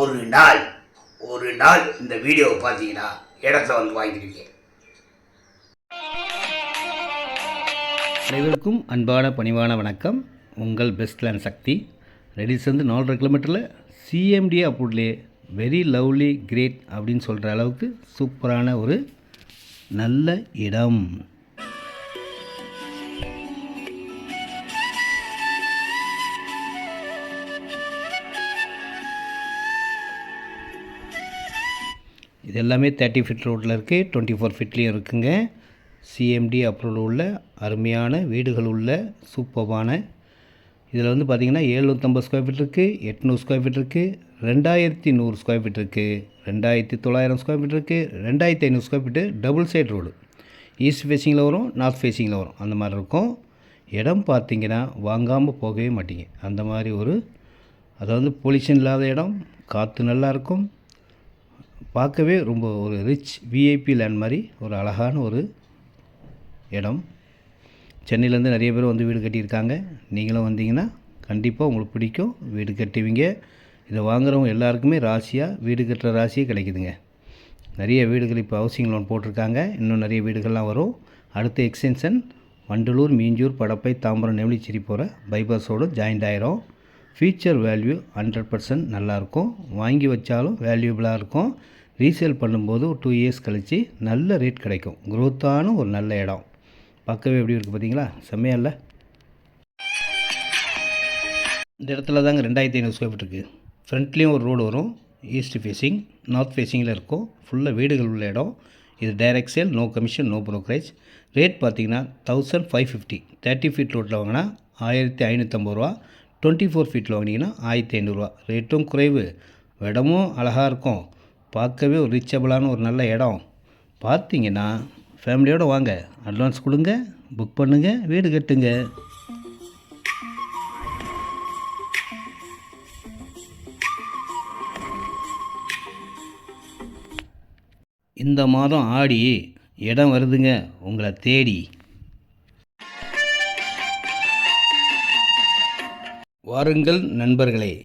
ஒரு நாள் ஒரு நாள் இந்த வீடியோவை பார்த்தீங்கன்னா இடத்துல வந்து வாங்கிடுவீங்க அனைவருக்கும் அன்பான பணிவான வணக்கம். உங்கள் பெஸ்ட் லேண்ட் சக்தி ரெடிஸ்லேருந்து நாலரை கிலோமீட்டரில் சிஎம்டி அப்ரூவ்லே வெரி லவ்லி கிரேட் அப்படின்னு சொல்கிற அளவுக்கு சூப்பரான ஒரு நல்ல இடம். இது எல்லாமே தேர்ட்டி ஃபிட் ரோட்டில் இருக்குது டுவெண்ட்டி ஃபோர் ஃபிட்லேயும் இருக்குங்க சிஎம்டி அப்ரூவல் உள்ள அருமையான வீடுகள் உள்ள சூப்பர்பான இதில் வந்து பார்த்திங்கன்னா ஏழ்நூற்றம்பது ஸ்கொயர் ஃபீட் இருக்குது எட்நூறு ஸ்கொயர் ஃபீட் இருக்குது ரெண்டாயிரத்தி நூறு ஸ்கொயர் ஃபீட் இருக்குது ரெண்டாயிரத்தி தொள்ளாயிரம் ஸ்கொயர் ஃபீட் இருக்குது ரெண்டாயிரத்தி ஐநூறு square feet double side road east ஃபேஸிங்கில் வரும் நார்த் ஃபேஸிங்கில் வரும். அந்த மாதிரி இருக்கும். இடம் பார்த்திங்கன்னா வாங்காமல் போகவே மாட்டிங்க. அந்த மாதிரி ஒரு அதாவது பொல்யூஷன் இல்லாத இடம் காற்று நல்லா இருக்கும். பார்க்கவே ரொம்ப ஒரு ரிச் விஐபி லேண்ட் மாதிரி ஒரு அழகான ஒரு இடம். சென்னையிலேருந்து நிறைய பேர் வந்து வீடு கட்டியிருக்காங்க. நீங்களும் வந்தீங்கன்னா கண்டிப்பாக உங்களுக்கு பிடிக்கும். வீடு கட்டுவீங்க. இதை வாங்குறவங்க எல்லாருக்குமே ராசியாக வீடு கட்டுற ராசியே கிடைக்குதுங்க. நிறைய வீடுகள் இப்போ ஹவுசிங் லோன் போட்டிருக்காங்க. இன்னும் நிறைய வீடுகள்லாம் வரும். அடுத்த எக்ஸ்டென்ஷன் வண்டலூர் மீஞ்சூர் படப்பை தாம்பரம் நெமிலிச்சிரி போகிற பைபாஸோடு ஜாயிண்ட் ஆயிரும். ஃபியூச்சர் வேல்யூ ஹண்ட்ரட் பர்சன்ட் நல்லாயிருக்கும் வாங்கி வச்சாலும் வேல்யூபிளாக இருக்கும். ரீசேல் பண்ணும்போது ஒரு டூ இயர்ஸ் கழித்து நல்ல ரேட் கிடைக்கும். க்ரோத்தான ஒரு நல்ல இடம். பார்க்கவே எப்படி இருக்குது பார்த்தீங்களா? செம்மையா இல்லை? இந்த இடத்துல தாங்க ரெண்டாயிரத்தி ஐநூறு ஸ்கொயர் ஃபீட் இருக்குது ஃப்ரண்ட்லேயும் ஒரு ரோடு வரும். ஈஸ்ட் ஃபேஸிங் நார்த் ஃபேஸிங்கில் இருக்கும். ஃபுல்லாக வீடுகள் உள்ள இடம். இது direct sale no commission no brokerage rate பார்த்தீங்கன்னா thousand five fifty thirty feet ரோட்டில் வாங்கினா ஆயிரத்தி ஐநூற்றம்பது ரூபா. டுவெண்ட்டி ஃபோர் ஃபீட்டில் வாங்கினீங்கன்னா ஆயிரத்தி ஐநூறுரூவா ரேட்டும் குறைவு. இடமும் அழகாக இருக்கும். பார்க்கவே ஒரு ரீச்சபிளான ஒரு நல்ல இடம். பார்த்தீங்கன்னா ஃபேமிலியோடு வாங்க. அட்வான்ஸ் கொடுங்க புக் பண்ணுங்கள் வீடு கட்டுங்க. இந்த மாதம் ஆடி இடம் வருதுங்க உங்களை தேடி. வாருங்கள் நண்பர்களே.